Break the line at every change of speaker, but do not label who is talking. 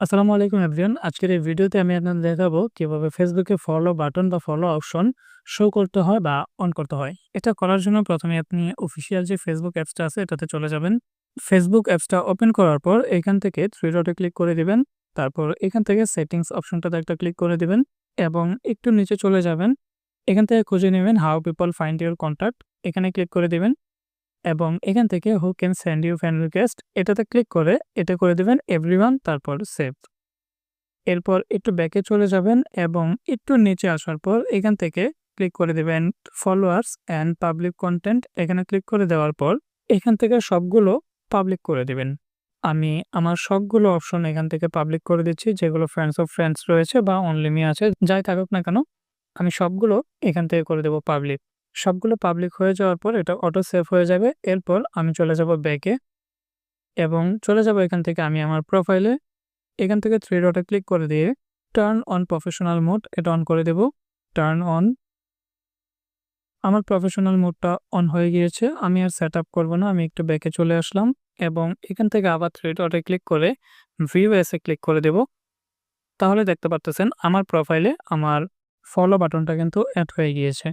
আসসালামু আলাইকুম এভরিওয়ান। আজকের এই ভিডিওতে আমি আপনাদের দেখাবো কীভাবে ফেসবুকে ফলো বাটন বা ফলো অপশন শো করতে হয় বা অন করতে হয়। এটা করার জন্য প্রথমে আপনি অফিসিয়াল যে ফেসবুক অ্যাপসটা আছে, এটাতে চলে যাবেন। ফেসবুক অ্যাপসটা ওপেন করার পর এখান থেকে থ্রি ডটে ক্লিক করে দিবেন। তারপর এখান থেকে সেটিংস অপশনটাতে একটা ক্লিক করে দিবেন এবং একটু নিচে চলে যাবেন। এখান থেকে খুঁজে নেবেন how people find your contact এখানে ক্লিক করে দিবেন এবং এখান থেকে who can send you friend request এটাতে ক্লিক করে এটা করে দিবেন এভরিওয়ান তারপর সেভ। এরপর একটু ব্যাকে চলে যাবেন এবং একটু নিচে আসার পর এখান থেকে ক্লিক করে দিবেন ফলোয়ার্স অ্যান্ড পাবলিক কন্টেন্ট এখানে ক্লিক করে দেওয়ার পর এখান থেকে সবগুলো পাবলিক করে দিবেন। আমি আমার সবগুলো অপশন এখান থেকে পাবলিক করে দিচ্ছি, যেগুলো ফ্রেন্ডস অফ ফ্রেন্ডস রয়েছে বা অনলি মি আছে, যাই থাকুক না কেন, আমি সবগুলো এখান থেকে করে দেব পাবলিক। সবগুলো পাবলিক হয়ে যাওয়ার পর এটা অটো সেভ হয়ে যাবে। এরপর আমি চলে যাব ব্যাকে এবং চলে যাব এখান থেকে আমি আমার প্রোফাইলে এখান থেকে থ্রি ডটে ক্লিক করে দিয়ে টার্ন অন প্রফেশনাল মোড এটা অন করে দেব। টার্ন অন আমার প্রফেশনাল মোডটা অন হয়ে গিয়েছে। আমি আর সেট আপ করব না। আমি একটু ব্যাকে চলে আসলাম এবং এখান থেকে আবার থ্রি ডটে ক্লিক করে ভিউ এসে ক্লিক করে দেব। তাহলে দেখতে পারতেছেন, আমার প্রোফাইলে আমার ফলো বাটনটা কিন্তু অ্যাড হয়ে গিয়েছে।